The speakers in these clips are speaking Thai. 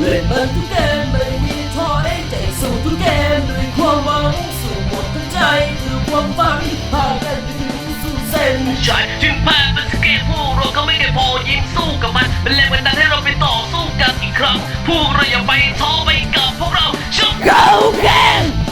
เล่นมันทุกเกมไม่มีท้อยใจสู้ทุกเกมด้วยความหวังสู้หมดทั้งใจคือความฝันพากันไปถึงสู่เส้นใช่ถึงแพ้เป็นสเกตพวกเราก็ไม่ได้พอยิงสู้กับมันเป็นแรงบันดาลให้เราไปต่อสู้กันอีกครั้ง พวกเราอย่าไปท้อไปกับพวกเราชุบ Go Gang มันจะลบ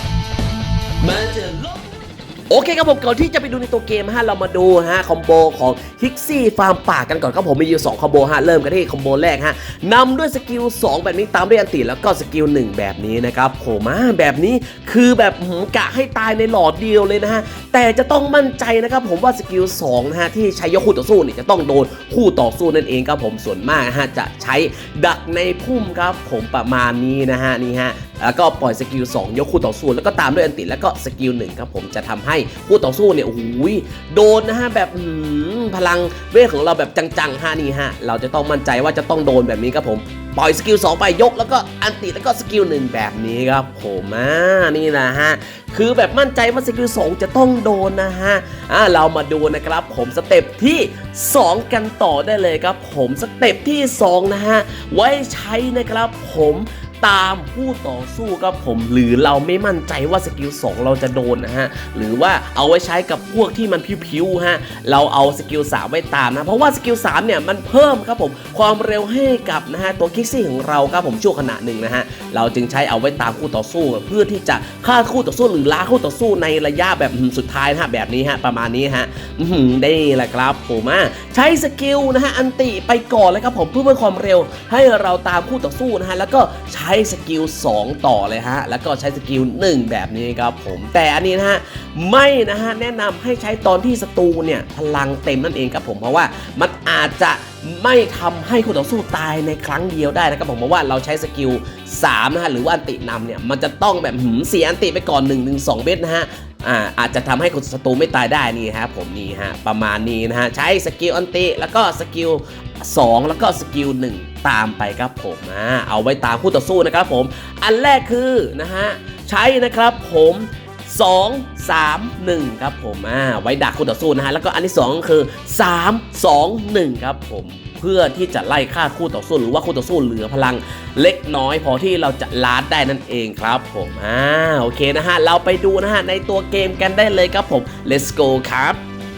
โอเคครับผมก่อนที่จะไปดูในตัวเกมฮะเรามาดูฮะคอมโบของฮิกซี่ฟาร์มป่ากันก่อนครับผมมีอยู่2คอมโบฮะเริ่มกันที่คอมโบแรกฮะนำด้วยสกิล2 แบบนี้ตามด้วยอันติแล้วก็สกิล1แบบนี้นะครับผมอ่าแบบนี้คือแบบหืมกะให้ตายในหลอดเดียวเลยนะฮะแต่จะต้องมั่นใจนะครับผมว่าสกิล2นะฮะที่ใช้ยกคู่ต่อสู้เนี่ยจะต้องโดนคู่ต่อสู้นั่นเองครับผมส่วนมากฮะจะใช้ดักในพุ่มครับผมประมาณนี้นะฮะนี่ฮะแล้วก็ปล่อยสกิล2ยกคู่ต่อสู้แล้วก็ตามด้วยอันติแล้วก็สกิล1ครับผมจะทำให้คู่ต่อสู้เนี่ยโอ้โหยโดนนะฮะแบบพลังเวทของเราแบบจังๆฮะนี่ฮะเราจะต้องมั่นใจว่าจะต้องโดนแบบนี้ครับผมปล่อยสกิล2ไปยกแล้วก็อันติแล้วก็สกิล1แบบนี้ครับผมอ่านี่นะฮะคือแบบมั่นใจว่าสกิล2จะต้องโดนนะฮะอ่าเรามาดูนะครับผมสเต็ปที่ 2 กันต่อได้เลยครับผมสเต็ปที่2นะฮะไว้ใช้นะครับผม ตามผู้ต่อสู้ครับผม หรือเราไม่มั่นใจว่าสกิล2เราจะโดนนะฮะ หรือว่าเอาไว้ใช้กับพวกที่มันพิวๆฮะ เราเอาสกิล3ไว้ตามนะ เพราะว่าสกิล3เนี่ยมันเพิ่มครับผมความเร็วให้กับนะฮะตัวคิกซี่ของเราครับผมช่วงขณะหนึ่งนะฮะ เราจึงใช้เอาไว้ตามคู่ต่อสู้ เพื่อที่จะฆ่าคู่ต่อสู้หรือล้าคู่ต่อสู้ในระยะแบบสุดท้ายนะฮะแบบนี้ฮะประมาณนี้ฮะได้แหละครับผมอะใช้สกิลนะฮะอันติไปก่อนเลยครับผมเพื่อเพิ่มความเร็วให้เราตามคู่ต่อสู้นะฮะแล้วก็ใช้ช้สกิล 2 ต่อเลยฮะ แล้วก็ใช้สกิล 1 แบบนี้ครับผม แต่อันนี้นะฮะ ไม่นะฮะ แนะนำให้ใช้ตอนที่ศัตรูเนี่ย พลังเต็มนั่นเองครับผม เพราะว่ามันอาจจะ ไม่ทำให้คู่ต่อสู้ตายในครั้งเดียวได้นะครับผมเพราะว่าเราใช้สกิล3นะฮะหรือว่าอันตินำเนี่ยมันจะต้องแบบหืมเสียอันติไปก่อน1 1 2เม็ดนะฮะอ่าอาจจะทำให้คนศัตรูไม่ตายได้นี่ฮะผมนี่ฮะประมาณนี้นะฮะใช้สกิลอันติแล้วก็สกิล2 แล้วก็สกิล1ตามไปครับผมอ่าเอาไว้ตามคู่ต่อสู้นะครับผม อันแรกคือนะฮะใช้นะครับผม 2 3 1 ครับผมอ่าไว้ดักคู่ต่อสู้นะฮะแล้วก็อันที่2คือ 3 2 1 ครับผมเพื่อที่จะไล่ฆ่าคู่ต่อสู้หรือว่าคู่ต่อสู้เหลือพลังเล็กน้อย พอที่เราจะลาได้นั่นเองครับผมอ่าโอเคนะฮะ เราไปดูนะฮะในตัวเกมกันได้เลยครับผม let's go ครับ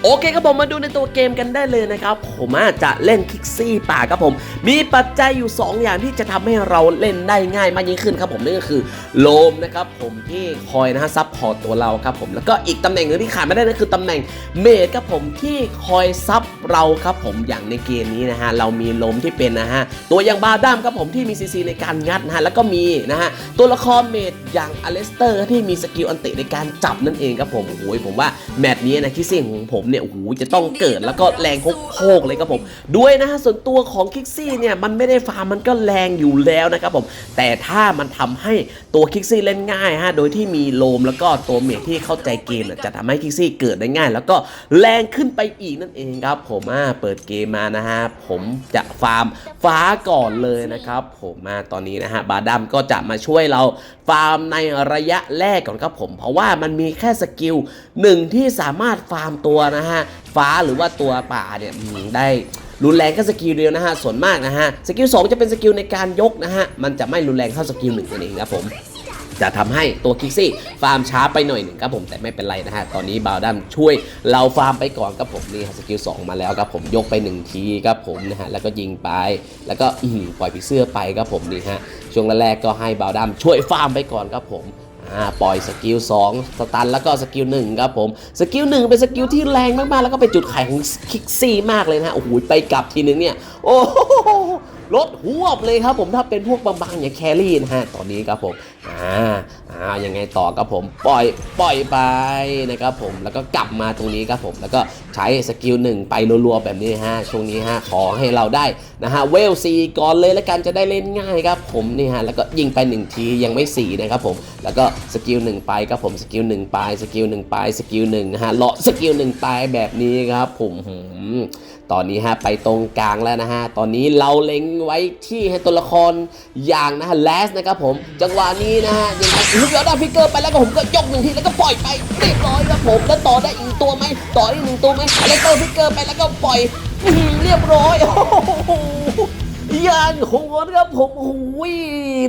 โอเคครับผมมาดูในตัวเกมกันได้เลยนะครับ ผมอาจจะเล่นคิกซี่ป่าครับผม มีปัจจัยอยู่ 2 อย่างที่จะทำให้เราเล่นได้ง่ายมากยิ่งขึ้นครับผมนั่นก็คือโลมนะครับผมที่คอยนะฮะซับพอร์ตตัวเราครับผมแล้วก็อีกตำแหน่งหนึงที่ขาดไม่ได้นั่นคือตำแหน่งเมดครับผมที่คอยซับเราครับผมอย่างในเกมนี้นะฮะเรามีโลมที่เป็นนะฮะตัวอย่างบาดัมครับผมที่มีซีซีในการงัดนะฮะแล้วก็มีนะฮะตัวละครเมดอย่างอเลสเตอร์ที่มีสกิลอันติในการจับนั่นเองครับผมโอ้โหผมว่าแมตช์นี้นะคิกซี่ของผมเนี่ยโอ้โหจะต้องเกิดแล้วก็แรงโคกเลยครับผม ด้วยนะฮะส่วนตัวของคิกซี่เนี่ยมันไม่ได้ฟาร์มมันก็แรงอยู่แล้วนะครับผม แต่ถ้ามันทำให้ตัวคิกซี่เล่นง่ายฮะโดยที่มีโลมแล้วก็ตัวเมทที่เข้าใจเกมจะทำให้คิกซี่เกิดได้ง่าย แล้วก็แรงขึ้นไปอีกนั่นเองครับผมอ่าเปิดเกมมานะฮะผมจะฟาร์มฟ้าก่อนเลยนะครับ ผมมาตอนนี้นะฮะบาดัมก็จะมาช่วยเราฟาร์มในระยะแรกก่อนครับผม เพราะว่ามันมีแค่สกิลหนึ่งที่สามารถฟาร์มตัวนะฮะฟ้าหรือว่าตัวป่าเนี่ยได้รุนแรงแค่สกิลเดียวนะฮะส่วนมากนะฮะสกิล2จะเป็นสกิลในการยกนะฮะมันจะไม่รุนแรงเท่าสกิลหนึ่งนั่นเองครับผมจะทำให้ตัวคิกซี่ฟาร์มช้าไปหน่อยหนึ่งครับผมแต่ไม่เป็นไรนะฮะตอนนี้บาวดัมช่วยเราฟาร์มไปก่อนครับผมนี่ฮะสกิล2มาแล้วครับผมยกไป 1 ทีครับผมนะฮะแล้วก็ยิงไป แล้วก็ปล่อยผีเสื้อไปครับผมนี่ฮะช่วงแรกๆก็ให้บาวดัมช่วยฟาร์มไปก่อนครับผม อ่าปล่อยสกิล2สตันแล้วก็สกิล1ครับผมสกิล1เป็นสกิลที่แรงมากๆ แล้วก็เป็นจุดขายของคิกซี่มากเลยนะฮะโอ้โหไปกลับทีนึงเนี่ยโอ้โหลดหวบเลยครับผมถ้าเป็นพวกบางๆอย่างแครี่นะฮะตอนนี้ครับผม อ่าอ่ายังไงต่อครับผมปล่อยปล่อยไปนะครับผมแล้วก็กลับมาตรงนี้ครับผมแล้วก็ใช้สกิล1ไปรัวๆแบบนี้ฮะช่วงนี้ฮะขอให้เราได้นะฮะเวลซีก่อนเลยแล้วกันจะได้เล่นง่ายครับผมนี่ฮะแล้วก็ยิงไป 1 ทียังไม่4นะครับผมแล้วก็สกิลหนึ่งไปครับผมสกิลหนึ่งไปสกิลหนึ่งไปสกิลหนึ่งนะฮะเลาะสกิลหนึ่งไปแบบนี้ครับผมหืมตอนนี้ฮะไปตรงกลางแล้วนะฮะตอนนี้เราเล็งไว้ที่ให้ตัวละครอย่างนะฮะแลสนะครับผมจังหวะนี้นะฮะยังไงลูกยอดาฟิกเกอร์ไปแล้วก็ผมก็ยกหนึ่งทีแล้วก็ปล่อยไปเรียบร้อยครับผมแล้วต่อได้อีกตัวไหมต่อได้อีกหนึ่งตัวไหมเลเตอร์ฟิกเกอร์ไปแล้วก็ปล่อยเรียบร้อยโอ้โหยาการโหนครับผมโอ้โห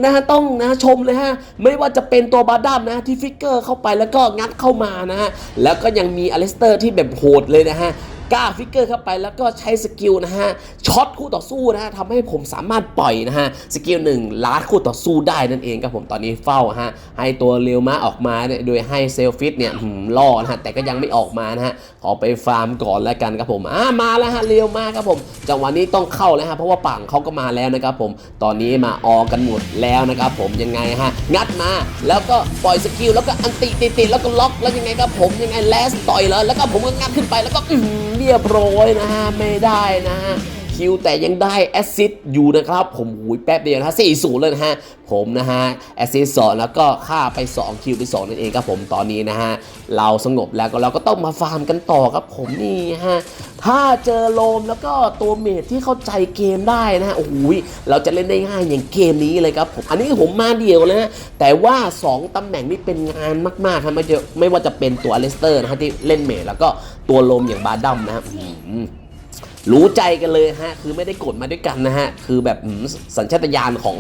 นะฮะต้องนะชมเลยฮะ ไม่ว่าจะเป็นตัวบาดัมนะฮะที่ฟิกเกอร์เข้าไปแล้วก็งัดเข้ามานะฮะแล้วก็ยังมีอเลสเตอร์ที่แบบโหดเลยนะฮะ กล้าฟิกเกอร์เข้าไปแล้วก็ใช้สกิลนะฮะช็อตคู่ต่อสู้นะฮะทำให้ผมสามารถปล่อยนะฮะสกิลหนึ่งลาดคู่ต่อสู้ได้นั่นเองครับผมตอนนี้เฝ้าฮะให้ตัวเรียวมาออกมาเนี่ยโดยให้เซลฟิตเนี่ยหล่อนะฮะแต่ก็ยังไม่ออกมานะฮะขอไปฟาร์มก่อนแล้วกันครับผมอ่ามาแล้วฮะเรียวมาครับผมจังหวะนี้ต้องเข้าแล้วฮะเพราะว่าฝั่งเขาก็มาแล้วนะครับผมตอนนี้มาออกันหมดแล้วนะครับผมยังไงฮะงัดมาแล้วก็ปล่อยสกิลแล้วก็อันติติดแล้วก็ล็อกแล้วยังไงครับผมยังไงแลสต่อยแล้วแล้วก็ผมก็งัดขึ้นไปแล้วก็อื้อหือเรียบร้อยนะฮะไม่ได้นะฮะ คิวแต่ยังได้แอสซิสต์อยู่นะครับ ผมหูยแป๊บเดียวนะฮะ4 0เลยนะฮะ ผมนะฮะแอสซิสต์สองแล้วก็ฆ่าไป 2 คิวไป 2 นั่นเองครับผมตอนนี้นะฮะ เราสงบแล้วก็เราก็ต้องมาฟาร์มกันต่อครับผมนี่ฮะ ถ้าเจอโลมแล้วก็ตัวเมทที่เข้าใจเกมได้นะฮะโอ้โหยเราจะเล่นได้ง่ายอย่างเกมนี้เลยครับผมอันนี้ผมมาเดียวนะฮะแต่ว่า 2ตำแหน่งนี่เป็นงานมากๆครับไม่จะไม่ว่าจะเป็นตัวอเลสเตอร์นะฮะที่เล่นเมทแล้วก็ตัวโลมอย่างบาดัมนะฮะ รู้ใจกันเลยฮะ คือไม่ได้กดมาด้วยกันนะฮะ คือแบบสัญชาตญาณของ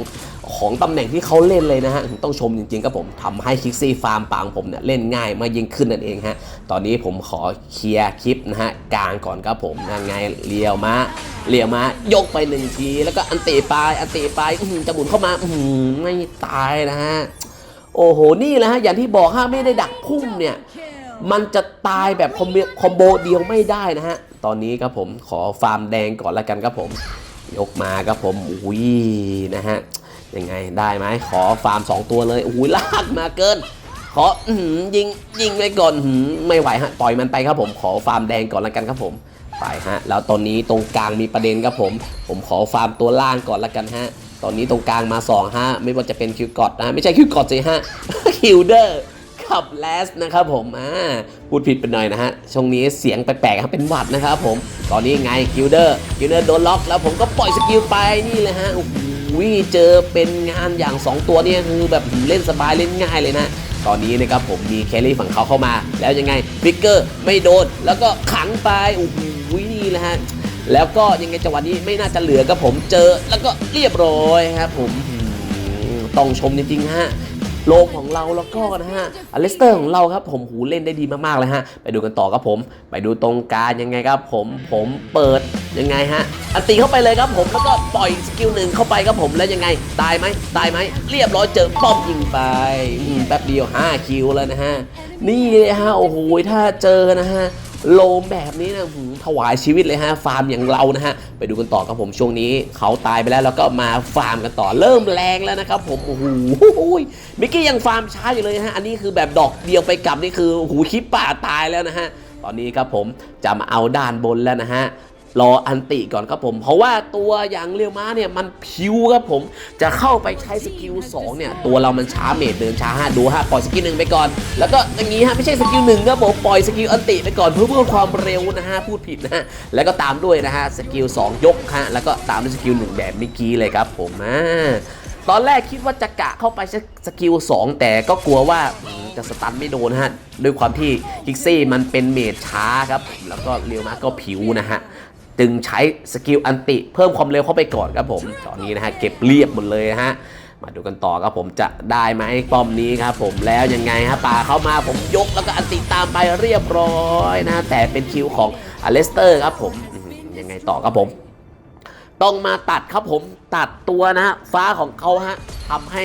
ของตำแหน่งที่เขาเล่นเลยนะฮะ ต้องชมจริงๆครับผมทำให้คิกซี่ฟาร์มปางผมเนี่ยเล่นง่ายมากยิ่งขึ้นนั่นเองฮะ ตอนนี้ผมขอเคลียร์คลิปนะฮะกลางก่อนครับผมยังไงเลียวมาเลียวมายกไปหนึ่งที แล้วก็อันเตะไปอันเตะไปจะหมุนเข้ามาไม่ตายนะฮะ โอ้โห นี่แหละฮะ อย่างที่บอกฮะไม่ได้ดักพุ่มเนี่ย มันจะตายแบบคอมโบเดียวไม่ได้นะฮะ ตอนนี้ครับผมขอฟาร์มแดงก่อนละกันครับผม ยกมาครับผมอุ้ยนะฮะยังไงได้ไหมขอฟาร์ม 2 ตัวเลยอุ้ยลากมาเกิน ขอยิงยิงไปก่อนไม่ไหวฮะปล่อยมันไปครับผมขอฟาร์มแดงก่อนละกันครับผมไปฮะแล้วตอนนี้ตรงกลางมีประเด็นครับผม ผมขอฟาร์มตัวล่างก่อนละกันฮะตอนนี้ตรงกลางมา2ฮะไม่ว่าจะเป็นคิวกอดนะไม่ใช่คิวกอดสิฮะคิวเดอร์ กับแลสนะครับผมอ่าพูดผิดไปหน่อยนะฮะช่วงนี้เสียงแปลกๆครับเป็นหวัดนะครับผม ตอนนี้ไงคิวเดอร์คิวเดอร์โดนล็อกแล้วผมก็ปล่อยสกิลไปนี่เลยฮะโอ้โหเจอเป็นงานอย่าง 2 ตัวเนี่ยคือแบบเล่นสบายเล่นง่ายเลยนะตอนนี้นะครับผมมีแคลรี่ฝั่งเขาเข้ามา แล้วยังไงฟิกเกอร์ไม่โดนแล้วก็ขังไปโอ้โหนี่แหละฮะแล้วก็ยังไงจังหวะนี้ไม่น่าจะเหลือครับผมเจอแล้วก็เรียบร้อยครับผมต้องชมจริงๆฮะ โลมของเราแล้วก็นะฮะอเลสเตอร์ของเราครับผมหูเล่นได้ดีมากๆเลยฮะไปดูกันต่อครับผม ไปดูตรงกลารยังไงครับผมผมเปิดยังไงฮะอัตีเข้าไปเลยครับผมแล้วก็ปล่อยสกิลหนึ่งเข้าไปครับผมแล้วยังไงตายไหมตายไหมเรียบร้อยเจอป้อมยิงไปแป๊บเดียว5คิวแล้วนะฮะนี่เลยฮะโอ้โหถ้าเจอนะฮะ โลมแบบนี้นะหืมถวายชีวิตเลยฮะ ฟาร์มอย่างเรานะฮะ ไปดูกันต่อครับผมช่วงนี้ เขาตายไปแล้วแล้วก็มาฟาร์มกันต่อเริ่มแรงแล้วนะครับผม โอ้โหมิกกี้ยังฟาร์มช้าอยู่เลยฮะ อันนี้คือแบบดอกเดียวไปกลับนี่คือหูคิปป่าตายแล้วนะฮะ ตอนนี้ครับผมจะมาเอาด้านบนแล้วนะฮะ รออันติก่อนครับผม เพราะว่าตัวอย่างเรียวม้าเนี่ยมันพิวครับผม จะเข้าไปใช้สกิล2เนี่ย ตัวเรามันช้าเมดเดินช้าฮะดูฮะปล่อยสกิลหนึ่งไปก่อน แล้วก็อย่างนี้ฮะไม่ใช่สกิลหนึ่งครับผมปล่อยสกิลอันติไปก่อนเพื่อเพิ่มความเร็วนะฮะพูดผิดนะฮะแล้วก็ตามด้วยนะฮะสกิล2ยกฮะแล้วก็ตามด้วยสกิลหนึ่งแบบเมื่อกี้เลยครับผมอ่าตอนแรกคิดว่าจะกะเข้าไปสกิล2แต่ก็กลัวว่าจะสตันไม่โดนฮะด้วยความที่ฮิกซี่มันเป็นเมดช้าครับ แล้วก็เรียวม้าก็ผิวนะฮะ จึงใช้สกิลอันติเพิ่มความเร็วเข้าไปก่อนครับผมตอนนี้นะฮะเก็บเรียบหมดเลยนะฮะมาดูกันต่อครับผมจะได้ไหมป้อมนี้ครับผมแล้วยังไงฮะป่าเข้ามาผมยกแล้วก็อันติตามไปเรียบร้อยนะแต่เป็นคิวของอเลสเตอร์ครับผมยังไงต่อครับผม ต้องมาตัดครับผมตัดตัวนะฮะฟ้าของเขาฮะทำให้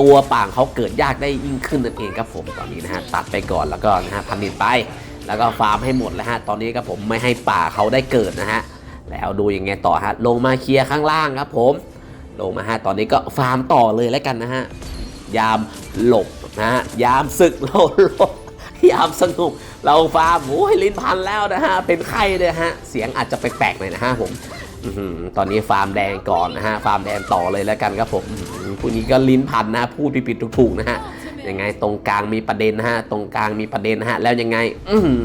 ตัวป่างเขาเกิดยากได้ยิ่งขึ้นนั่นเองครับผมตอนนี้นะฮะตัดไปก่อนแล้วก็นะฮะพันิดไป แล้วก็ฟาร์มให้หมดแล้วฮะ ตอนนี้ครับผมไม่ให้ป่าเขาได้เกิดนะฮะ แล้วดูยังไงต่อฮะ ลงมาเคลียร์ข้างล่างครับผม ลงมาฮะ ตอนนี้ก็ฟาร์มต่อเลยแล้วกันนะฮะ ยามหลบนะฮะ ยามศึกเราหลบยามสงบเราฟาร์มโอ้ยลิ้นพันแล้วนะฮะ เป็นไข้เลยฮะ เสียงอาจจะแปลกๆหน่อยนะฮะผมตอนนี้ฟาร์มแดงก่อนนะฮะ ฟาร์มแดงต่อเลยแล้วกันครับผมผู้นี้ก็ลิ้นพันนะ พูดผิดๆถูกๆนะฮะ ยังไงตรงกลางมีประเด็นนะฮะตรงกลางมีประเด็นนะฮะแล้วยังไง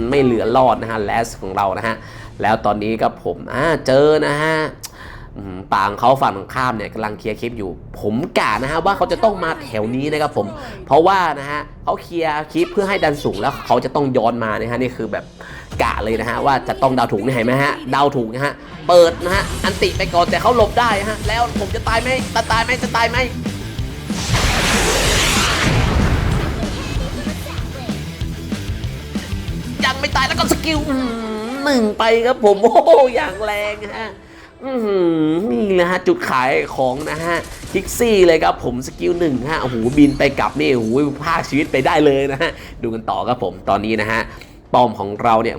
ไม่เหลือรอดนะฮะแลสของเรานะฮะแล้วตอนนี้ก็ผมอ่าเจอนะฮะอืมปางเขาฝั่งตรงข้ามเนี่ยกำลังเคลียร์คลิปอยู่ ผมกะนะฮะว่าเขาจะต้องมาแถวนี้นะครับผม เพราะว่านะฮะเขาเคลียร์คลิปเพื่อให้ดันสูงแล้วเขาจะต้องย้อนมานะฮะนี่คือแบบกะเลยนะฮะว่าจะต้องดาวถูกนี่เห็นไหมฮะดาวถูกนะฮะเปิดนะฮะอันติไปก่อนแต่เขาหลบได้ฮะแล้วผมจะตายไหมจะตายไหมจะตายไหม ก็สกิลหนึ่งไปครับผม โอ้อย่างแรงฮะนี่นะฮะ จุดขายของนะฮะคิกซี่เลยครับผมสกิลหนึ่งฮะโอ้โหบินไปกลับนี่โอ้โหพากชีวิตไปได้เลยนะฮะ ดูกันต่อครับผมตอนนี้นะฮะปอมของเราเนี่ย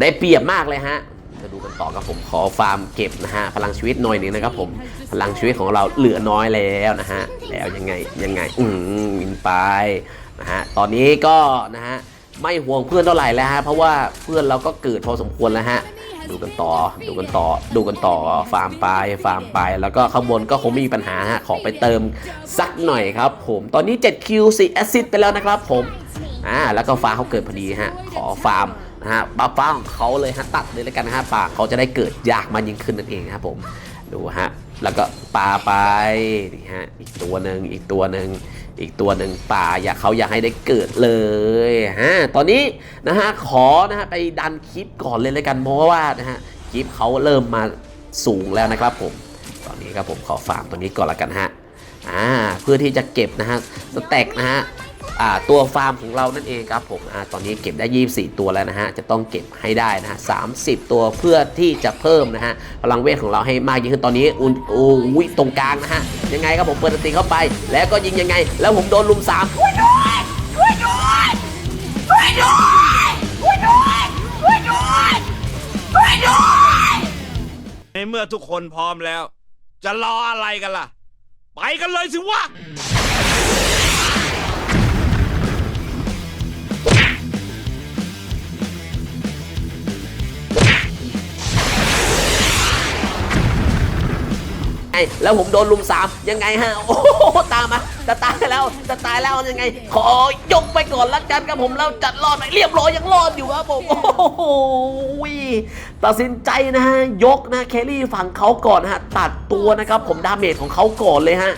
ได้เปรียบมากเลยฮะจะดูกันต่อครับผมขอฟาร์มเก็บนะฮะพลังชีวิตหน่อยหนึ่งนะครับผมพลังชีวิตของเราเหลือน้อยแล้วนะฮะแล้วยังไงยังไง อืมวินไปนะฮะตอนนี้ก็นะฮะ ไม่ห่วงเพื่อนเท่าไหร่แล้วฮะเพราะว่าเพื่อนเราก็เกิดพอสมควรแล้วฮะดูกันต่อดูกันต่อดูกันต่อฟาร์มไปฟาร์มไป แล้วก็ข้างบนก็คงไม่มีปัญหาฮะขอไปเติมสักหน่อยครับ ผมตอนนี้7คิว4แอซิสไปแล้วนะครับผมอ่าแล้วก็ฟ้าเขาเกิดพอดีฮะขอฟาร์มนะฮะปลาฟ้าของเขาเลยฮะตัดเลยแล้วกันนะฮะป่าเขาจะได้เกิดยากมากยิ่งขึ้นนั่นเองครับผมดูฮะ แล้วก็ปาไปนี่ฮะอีกตัวหนึ่งอีกตัวหนึ่งอีกตัวหนึ่งป่าอยากเขาอยากให้ได้เกิดเลยฮะตอนนี้นะฮะขอนะฮะไปดันคลิปก่อนเลยแล้วกันเพราะว่านะฮะคลิปเขาเริ่มมาสูงแล้วนะครับผมตอนนี้ครับผมขอฟาร์มตัวนี้ก่อนละกันฮะอ่าเพื่อที่จะเก็บนะฮะสแต็กนะฮะ ตัวฟาร์มของเรานั่นเองครับผมอตอนนี้เก็บได้ 24 ตัวแล้วนะฮะ จะต้องเก็บให้ได้นะฮะ30ตัวเพื่อที่จะเพิ่มนะฮะพลังเวทของเราให้มากยิ่งขึ้นตอนนี้อุ้ยตรงกลางนะฮะ ยังไงครับผมเปิดสติเข้าไป แล้วก็ยิงยังไง แล้วผมโดนลุมสามช่วยด้วยช่วยด้วยช่วยด้วยช่วยด้วยช่วยด้วยช่วยด้วยในเมื่อทุกคนพร้อมแล้ว จะรออะไรกันล่ะ ไปกันเลยสิวะ แล้วผมโดนลุมสามยังไงฮะโอ้โหตามมาจะตายแล้วจะตายแล้วยังไง ขอยกไปก่อนละกันครับผมแล้วจัดรอดไปเรียบร้อยยังรอดอยู่ครับผมโอ้โหตัดสินใจนะฮะยกนะแครี่ฝั่งเขาก่อนฮะตัดตัวนะครับผมดาเมจของเขาก่อนเลยฮะ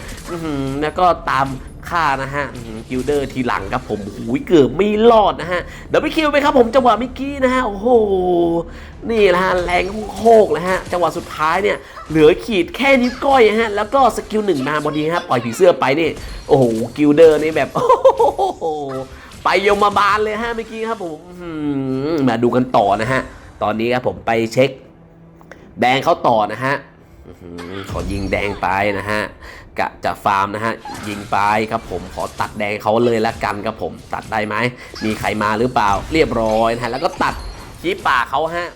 แล้วก็ตาม ฆ่านะฮะกิลเดอร์ทีหลังครับผมหูยเกือบไม่รอดนะฮะเดี๋ยวไปคิวไปครับผมจังหวะเมื่อกี้นะฮะโอ้โหนี่แหละฮะแรงโคกเลยฮะจังหวะสุดท้ายเนี่ยเหลือขีดแค่นิ้วก้อยฮะแล้วก็สกิลหนึ่งมาพอดีฮะปล่อยผีเสื้อไปนี่โอ้โหกิลเดอร์นี่แบบโอ้โหไปยมมาบาลเลยฮะเมื่อกี้ครับผมมาดูกันต่อนะฮะตอนนี้ครับผมไปเช็คแดงเขาต่อนะฮะ ขอยิงแดงไปนะฮะกะจะฟาร์มนะฮะยิงไปครับผมขอตัดแดงเขาเลยละกันครับผมตัดได้ไหมมีใครมาหรือเปล่าเรียบร้อยนะฮะแล้วก็ตัดชี้ป่าเขาฮะ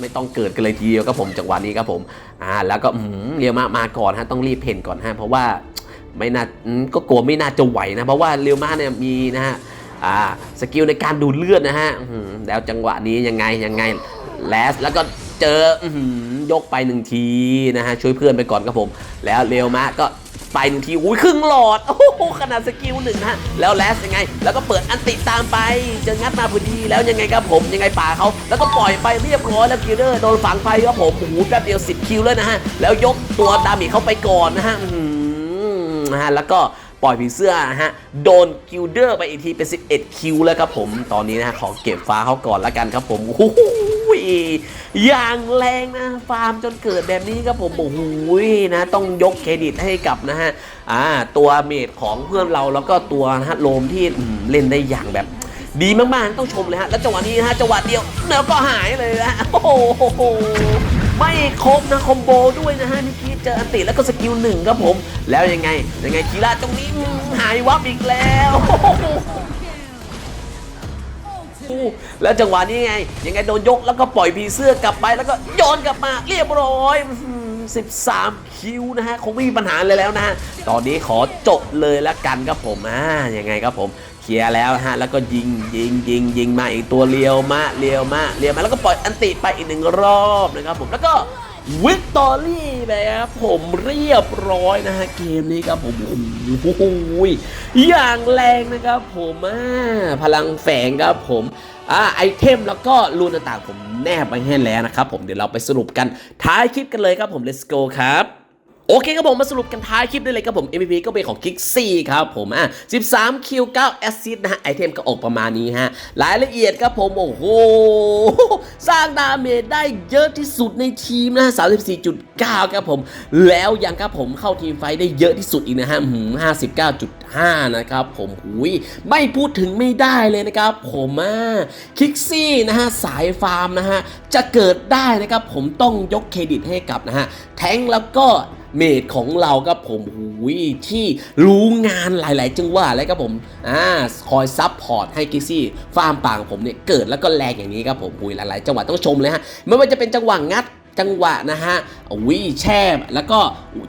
ไม่ต้องเกิดกันเลยทีเดียวครับผมจังหวะนี้ครับผมอ่าแล้วก็หือเรียวมามาก่อนฮะต้องรีบเพ่นก่อนฮะเพราะว่าไม่น่าก็กลัวไม่น่าจะไหวนะเพราะว่าเรียวมาเนี่ยมีนะฮะอ่าสกิลในการดูเลือดนะฮะแล้วจังหวะนี้ยังไงยังไงแลสแล้วก็ เจอยกไปหนึ่งทีนะฮะช่วยเพื่อนไปก่อนครับผม แล้วเร็วมากก็ไปหนึ่งทีอุ้ยครึ่งหลอดโอ้โหขนาดสกิลหนึ่งนะฮะแล้วแลสยังไง แล้วก็เปิดอันติตามไปเจองัดมาพอดีแล้วยังไงครับผมยังไงป่าเขาแล้วก็ปล่อยไปเรียบร้อยแล้วกิลเดอร์โดนฝังไปครับผมโอ้โหแป๊บเดียว 10 คิวเลยนะฮะแล้วยกตัวดามิเข้าไปก่อนนะฮะนะฮะแล้วก็ปล่อยผีเสื้อนะฮะโดนกิลเดอร์ไปอีกทีเป็น 11 คิวแล้วครับผมตอนนี้นะฮะขอเก็บฟ้าเขาก่อนละกันครับผมโอ้โห อย่างแรงนะฟาร์มจนเกิดแบบนี้ครับผมโอ้โหนะต้องยกเครดิตให้กับนะฮะอ่าตัวเมดของเพื่อนเราแล้วก็ตัวนะฮะโลมที่เล่นได้อย่างแบบดีมากๆ ต้องชมเลยฮะ แล้วจังหวะนี้นะฮะจังหวะเดียวแล้วก็หายเลยนะโอ้โหไม่ครบนะคอมโบด้วยนะฮะเมื่อกี้เจออันติแล้วก็สกิลหนึ่งครับผม แล้วยังไง ยังไงคีราตรงนี้หายวับอีกแล้ว แล้วจังหวะนี้ไง ยังไงโดนยกแล้วก็ปล่อยผีเสื้อกลับไปแล้วก็โยนกลับมาเรียบร้อย 13 คิวนะฮะ คงไม่มีปัญหาเลยแล้วนะฮะ ตอนนี้ขอจบเลยละกันครับผมอ่ายังไงครับผมเคลียร์แล้วฮะ แล้วก็ยิงยิงยิงยิงมาอีกตัวเลียวมาเลียวมาเลียวมาแล้วก็ปล่อยอันติไปอีกหนึ่งรอบนะครับผมแล้วก็ วิกตอรี่ไปครับผมเรียบร้อยนะฮะเกมนี้ครับผมโอ้โหอย่างแรงนะครับผมพลังแฝงครับผมอ่าไอเทมแล้วก็รูนต่างๆผมแนบไปให้แล้วนะครับผมเดี๋ยวเราไปสรุปกันท้ายคลิปกันเลยครับผม let's go ครับ โอเคครับผมมาสรุปกันท้ายคลิปได้เลยครับผม MVP ก็เป็นของคิกซี่ครับผมอะ13 คิว 9 แอสซิสนะฮะ ไอเทมก็ออกประมาณนี้ฮะ รายละเอียดครับผม โอ้โห สร้างดาเมจได้เยอะที่สุดในทีมนะฮะ34.9 ครับผม แล้วยังครับผมเข้าทีมไฟได้เยอะที่สุดอีกนะฮะหืม59.5 นะครับผมหุยไม่พูดถึงไม่ได้เลยนะครับผมอะคิกซี่นะฮะ สายฟาร์มนะฮะ จะเกิดได้นะครับผมต้องยกเครดิตให้กับนะฮะ แทงแล้วก็ เมดของเราครับผมหุยที่รู้งานหลาย ๆ จังหวะเลยครับผมอ่าคอยซับพอร์ตให้กิซี่ฟาร์มป่าของผมเนี่ยเกิดแล้วก็แรงอย่างนี้ครับผมหุยหลาย ๆ จังหวะต้องชมเลยฮะไม่ว่าจะเป็นจังหวะงัดจังหวะนะฮะวิแช่แล้วก็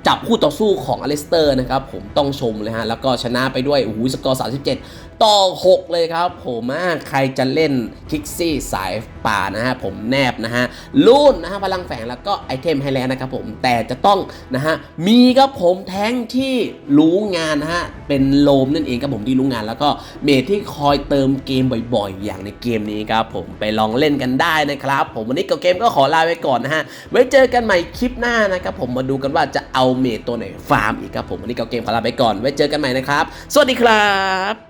จับคู่ต่อสู้ของอเลสเตอร์นะครับผมต้องชมเลยฮะแล้วก็ชนะไปด้วยโอ้โหสกอร์37 ต่อ 6 เลยครับ ผมใครจะเล่นคิกซี่สายป่านะฮะผมแนบนะฮะรุ่นนะฮะพลังแฝงแล้วก็ไอเทมให้แล้วนะครับผมแต่จะต้องนะฮะมีครับผมแท้งที่รู้งานนะฮะเป็นโลมนั่นเองครับผมที่รู้งาน แล้วก็เมทที่คอยเติมเกมบ่อย ๆ อย่างในเกมนี้ครับผมไปลองเล่นกันได้นะครับ ผมวันนี้กับเกมก็ขอลาไปก่อนนะฮะไว้เจอกันใหม่คลิปหน้านะครับผมมาดูกันว่าจะเอาเมทตัวไหนฟาร์มอีกครับผมวันนี้กับเกมขอลาไปก่อน ไว้เจอกันใหม่นะครับ สวัสดีครับ